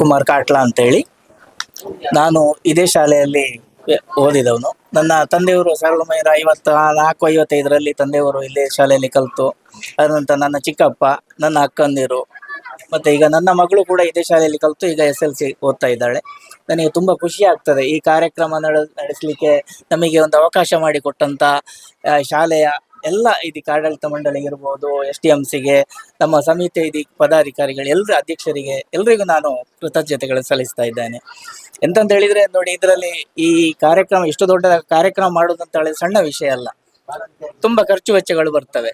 ಶಿವಕುಮಾರ್ ಕಾಟ್ಲ ಅಂತೇಳಿ ನಾನು ಇದೇ ಶಾಲೆಯಲ್ಲಿ ಓದಿದವನು. ನನ್ನ ತಂದೆಯವರು ಸಾವಿರದ ಒಂಬೈನೂರ ಐವತ್ತ ನಾಲ್ಕು ಐವತ್ತೈದರಲ್ಲಿ ತಂದೆಯವರು ಇಲ್ಲೇ ಶಾಲೆಯಲ್ಲಿ ಕಲಿತು ನಂತರ ನನ್ನ ಚಿಕ್ಕಪ್ಪ, ನನ್ನ ಅಕ್ಕಂದಿರು, ಮತ್ತೆ ಈಗ ನನ್ನ ಮಗಳು ಕೂಡ ಇದೇ ಶಾಲೆಯಲ್ಲಿ ಕಲಿತು ಈಗ ಎಸ್ ಎಲ್ ಸಿ ಓದ್ತಾ ಇದ್ದಾಳೆ. ನನಗೆ ತುಂಬ ಖುಷಿ ಆಗ್ತದೆ ಈ ಕಾರ್ಯಕ್ರಮ ನಡ, ನಡೆಸಲಿಕ್ಕೆ ನಮಗೆ ಒಂದು ಅವಕಾಶ ಮಾಡಿಕೊಟ್ಟಂಥ ಶಾಲೆಯ ಎಲ್ಲ ಇದಕ್ಕೆ ಆಡಳಿತ ಮಂಡಳಿ ಇರ್ಬೋದು, ಎಸ್ ಟಿ ಎಂ ಸಿಗೆ, ನಮ್ಮ ಸಮಿತಿ ಇದಕ್ಕೆ ಪದಾಧಿಕಾರಿಗಳು ಎಲ್ಲರ ಅಧ್ಯಕ್ಷರಿಗೆ ಎಲ್ರಿಗೂ ನಾನು ಕೃತಜ್ಞತೆಗಳು ಸಲ್ಲಿಸ್ತಾ ಇದ್ದೇನೆ. ಎಂತಂತ ಹೇಳಿದ್ರೆ ನೋಡಿ, ಇದರಲ್ಲಿ ಈ ಕಾರ್ಯಕ್ರಮ, ಇಷ್ಟು ದೊಡ್ಡ ಕಾರ್ಯಕ್ರಮ ಮಾಡೋದು ಅಂತ ಹೇಳಿದ್ರೆ ಸಣ್ಣ ವಿಷಯ ಅಲ್ಲ. ತುಂಬಾ ಖರ್ಚು ವೆಚ್ಚಗಳು ಬರ್ತವೆ.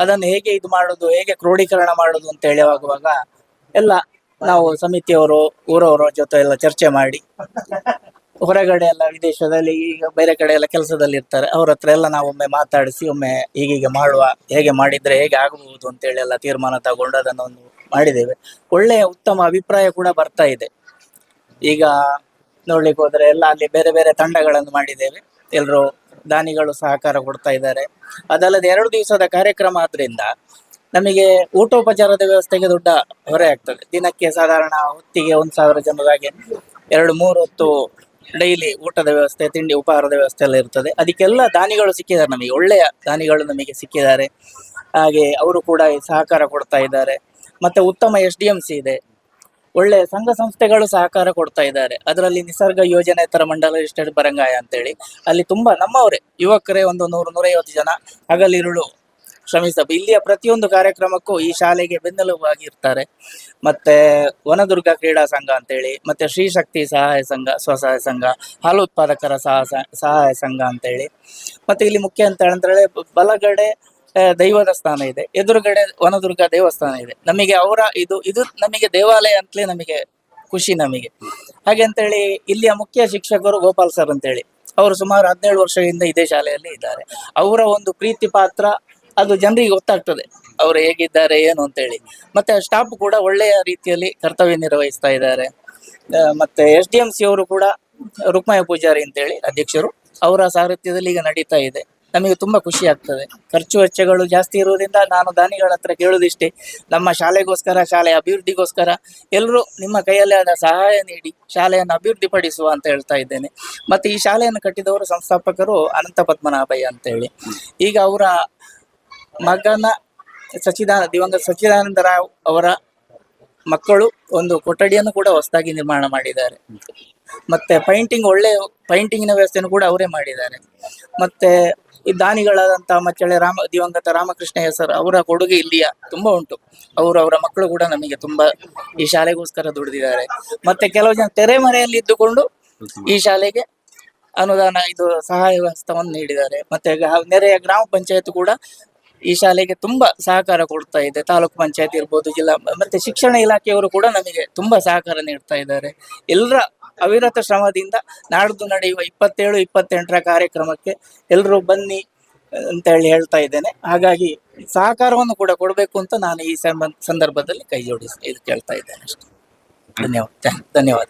ಅದನ್ನು ಹೇಗೆ ಇದು ಮಾಡೋದು, ಹೇಗೆ ಕ್ರೋಢೀಕರಣ ಮಾಡೋದು ಅಂತ ಹೇಳಿ ಆಗುವಾಗ ಎಲ್ಲ ನಾವು ಸಮಿತಿಯವರು, ಊರವರ ಜೊತೆ ಎಲ್ಲ ಚರ್ಚೆ ಮಾಡಿ ಹೊರಗಡೆ ಎಲ್ಲ ವಿದೇಶದಲ್ಲಿ, ಈಗ ಬೇರೆ ಕಡೆ ಎಲ್ಲ ಕೆಲಸದಲ್ಲಿ ಇರ್ತಾರೆ. ಅವ್ರ ಹತ್ರ ಎಲ್ಲ ನಾವು ಒಮ್ಮೆ ಮಾತಾಡಿಸಿ, ಒಮ್ಮೆ ಹೀಗೀಗೆ ಮಾಡುವ, ಹೇಗೆ ಮಾಡಿದ್ರೆ ಹೇಗೆ ಆಗಬಹುದು ಅಂತೇಳಿ ಎಲ್ಲ ತೀರ್ಮಾನ ತಗೊಂಡು ಅದನ್ನು ಒಂದು ಮಾಡಿದ್ದೇವೆ. ಒಳ್ಳೆಯ ಉತ್ತಮ ಅಭಿಪ್ರಾಯ ಕೂಡ ಬರ್ತಾ ಇದೆ. ಈಗ ನೋಡ್ಲಿಕ್ಕೆ ಹೋದ್ರೆ ಎಲ್ಲ ಅಲ್ಲಿ ಬೇರೆ ಬೇರೆ ತಂಡಗಳನ್ನು ಮಾಡಿದ್ದೇವೆ. ಎಲ್ಲರೂ ದಾನಿಗಳು ಸಹಕಾರ ಕೊಡ್ತಾ ಇದ್ದಾರೆ. ಅದಲ್ಲದೆ ಎರಡು ದಿವಸದ ಕಾರ್ಯಕ್ರಮ ಆದ್ರಿಂದ ನಮಗೆ ಊಟೋಪಚಾರದ ವ್ಯವಸ್ಥೆಗೆ ದೊಡ್ಡ ಹೊರೆ ಆಗ್ತದೆ. ದಿನಕ್ಕೆ ಸಾಧಾರಣ ಹೊತ್ತಿಗೆ ಒಂದು ಸಾವಿರ ಜನರಾಗೆ ಎರಡು ಮೂರು ಹೊತ್ತು ಡೈಲಿ ಊಟದ ವ್ಯವಸ್ಥೆ, ತಿಂಡಿ, ಉಪಹಾರದ ವ್ಯವಸ್ಥೆ ಎಲ್ಲ ಇರ್ತದೆ. ಅದಕ್ಕೆಲ್ಲ ದಾನಿಗಳು ಸಿಕ್ಕಿದ್ದಾರೆ ನಮಗೆ, ಒಳ್ಳೆಯ ದಾನಿಗಳು ನಮಗೆ ಸಿಕ್ಕಿದ್ದಾರೆ. ಹಾಗೆ ಅವರು ಕೂಡ ಸಹಕಾರ ಕೊಡ್ತಾ ಇದ್ದಾರೆ. ಮತ್ತೆ ಉತ್ತಮ ಎಸ್ ಡಿ ಸಿ ಇದೆ. ಒಳ್ಳೆ ಸಂಘ ಸಂಸ್ಥೆಗಳು ಸಹಕಾರ ಕೊಡ್ತಾ ಇದ್ದಾರೆ. ಅದರಲ್ಲಿ ನಿಸರ್ಗ ಯೋಜನೆ ತರ ಮಂಡಲ ಎಸ್ಟೇಟ್ ಬರಂಗಾಯ ಅಂತೇಳಿ. ಅಲ್ಲಿ ತುಂಬಾ ನಮ್ಮವರೇ, ಯುವಕರೇ ಒಂದು ನೂರು, ನೂರೈವತ್ತು ಜನ ಹಗಲಿರುಳು ಶ್ರಮಿಸ ಇಲ್ಲಿಯ ಪ್ರತಿಯೊಂದು ಕಾರ್ಯಕ್ರಮಕ್ಕೂ ಈ ಶಾಲೆಗೆ ಬೆನ್ನೆಲುಬಾಗಿರ್ತಾರೆ. ಮತ್ತೆ ವನದುರ್ಗ ಕ್ರೀಡಾ ಸಂಘ ಅಂತೇಳಿ, ಮತ್ತೆ ಶ್ರೀ ಶಕ್ತಿ ಸಹಾಯ ಸಂಘ, ಸ್ವಸಹಾಯ ಸಂಘ, ಹಾಲು ಉತ್ಪಾದಕರ ಸಹ ಸಹಾಯ ಸಂಘ ಅಂತೇಳಿ. ಮತ್ತೆ ಇಲ್ಲಿ ಮುಖ್ಯ ಅಂತ ಹೇಳಿದ್ರೆ ಬಲಗಡೆ ದೈವದ ಸ್ಥಾನ ಇದೆ. ಎದುರುಗಡೆ ವನದುರ್ಗ ದೇವಸ್ಥಾನ ಇದೆ. ನಮಗೆ ಅವರ ಇದು ಇದು ನಮಗೆ ದೇವಾಲಯ ಅಂತಲೇ ನಮಗೆ ಖುಷಿ ನಮಗೆ. ಹಾಗೆ ಅಂತೇಳಿ ಇಲ್ಲಿಯ ಮುಖ್ಯ ಶಿಕ್ಷಕರು ಗೋಪಾಲ್ ಸರ್ ಅಂತೇಳಿ. ಅವರು ಸುಮಾರು ಹದಿನೇಳು ವರ್ಷದಿಂದ ಇದೇ ಶಾಲೆಯಲ್ಲಿ ಇದ್ದಾರೆ. ಅವರ ಒಂದು ಪ್ರೀತಿ ಪಾತ್ರ ಅದು ಜನರಿಗೆ ಗೊತ್ತಾಗ್ತದೆ. ಅವರು ಹೇಗಿದ್ದಾರೆ, ಏನು ಅಂತೇಳಿ. ಮತ್ತೆ ಸ್ಟಾಫ್ ಕೂಡ ಒಳ್ಳೆಯ ರೀತಿಯಲ್ಲಿ ಕರ್ತವ್ಯ ನಿರ್ವಹಿಸ್ತಾ ಇದ್ದಾರೆ. ಮತ್ತೆ ಎಸ್ ಡಿ ಎಂ ಸಿ ಅವರು ಕೂಡ ರುಕ್ಮಯ ಪೂಜಾರಿ ಅಂತೇಳಿ ಅಧ್ಯಕ್ಷರು, ಅವರ ಸಾರಥ್ಯದಲ್ಲಿ ಈಗ ನಡೀತಾ ಇದೆ. ನಮಗೆ ತುಂಬಾ ಖುಷಿ ಆಗ್ತದೆ. ಖರ್ಚು ವೆಚ್ಚಗಳು ಜಾಸ್ತಿ ಇರುವುದರಿಂದ ನಾನು ದಾನಿಗಳ ಹತ್ರ ಕೇಳುವುದಿಷ್ಟೇ ನಮ್ಮ ಶಾಲೆಗೋಸ್ಕರ ಶಾಲೆಯ ಅಭಿವೃದ್ಧಿಗೋಸ್ಕರ ಎಲ್ಲರೂ ನಿಮ್ಮ ಕೈಯಲ್ಲಿ ಆದ ಸಹಾಯ ನೀಡಿ ಶಾಲೆಯನ್ನು ಅಭಿವೃದ್ಧಿಪಡಿಸುವ ಅಂತ ಹೇಳ್ತಾ ಇದ್ದೇನೆ. ಮತ್ತೆ ಈ ಶಾಲೆಯನ್ನು ಕಟ್ಟಿದವರು ಸಂಸ್ಥಾಪಕರು ಅನಂತ ಪದ್ಮನಾಭಯ್ಯ ಅಂತೇಳಿ. ಈಗ ಅವರ ಮಗನ ಸಚಿದಾನ ದಿವಂಗತ ಸಚ್ಚಿದಾನಂದ ರಾವ್ ಅವರ ಮಕ್ಕಳು ಒಂದು ಕೊಠಡಿಯನ್ನು ಕೂಡ ಹೊಸದಾಗಿ ನಿರ್ಮಾಣ ಮಾಡಿದ್ದಾರೆ. ಮತ್ತೆ ಪೈಂಟಿಂಗ್ ಒಳ್ಳೆ ಪೈಂಟಿಂಗಿನ ವ್ಯವಸ್ಥೆಯನ್ನು ಕೂಡ ಅವರೇ ಮಾಡಿದ್ದಾರೆ. ಮತ್ತೆ ಈ ದಾನಿಗಳಾದಂತಹ ಮಚ್ಚಳೆ ರಾಮ, ದಿವಂಗತ ರಾಮಕೃಷ್ಣ ಹೆಸರು ಅವರ ಕೊಡುಗೆ ಇಲ್ಲಿಯ ತುಂಬಾ ಉಂಟು. ಅವರು ಅವರ ಮಕ್ಕಳು ಕೂಡ ನಮಗೆ ತುಂಬಾ ಈ ಶಾಲೆಗೋಸ್ಕರ ದುಡಿದಿದ್ದಾರೆ. ಮತ್ತೆ ಕೆಲವು ಜನ ತೆರೆಮರೆಯಲ್ಲಿ ಇದ್ದುಕೊಂಡು ಈ ಶಾಲೆಗೆ ಅನುದಾನ ಇದು ಸಹಾಯ ಹಸ್ತವನ್ನು ನೀಡಿದ್ದಾರೆ. ಮತ್ತೆ ನೆರೆಯ ಗ್ರಾಮ ಪಂಚಾಯತ್ ಕೂಡ ಈ ಶಾಲೆಗೆ ತುಂಬಾ ಸಹಕಾರ ಕೊಡ್ತಾ ಇದೆ. ತಾಲೂಕು ಪಂಚಾಯತ್ ಇರ್ಬೋದು, ಜಿಲ್ಲಾ ಮತ್ತೆ ಶಿಕ್ಷಣ ಇಲಾಖೆಯವರು ಕೂಡ ನಮಗೆ ತುಂಬಾ ಸಹಕಾರ ನೀಡ್ತಾ ಇದ್ದಾರೆ. ಎಲ್ಲರ ಅವಿರತ ಶ್ರಮದಿಂದ ನಾಡ್ದು ನಡೆಯುವ ಇಪ್ಪತ್ತೇಳು, ಇಪ್ಪತ್ತೆಂಟರ ಕಾರ್ಯಕ್ರಮಕ್ಕೆ ಎಲ್ಲರೂ ಬನ್ನಿ ಅಂತ ಹೇಳಿ ಹೇಳ್ತಾ ಇದ್ದೇನೆ. ಹಾಗಾಗಿ ಸಹಕಾರವನ್ನು ಕೂಡ ಕೊಡಬೇಕು ಅಂತ ನಾನು ಈ ಸಂದರ್ಭದಲ್ಲಿ ಕೈ ಜೋಡಿಸಿ ಇದು ಕೇಳ್ತಾ ಇದ್ದೇನೆ ಅಷ್ಟೇ. ಧನ್ಯವಾದ. ಧನ್ಯವಾದ.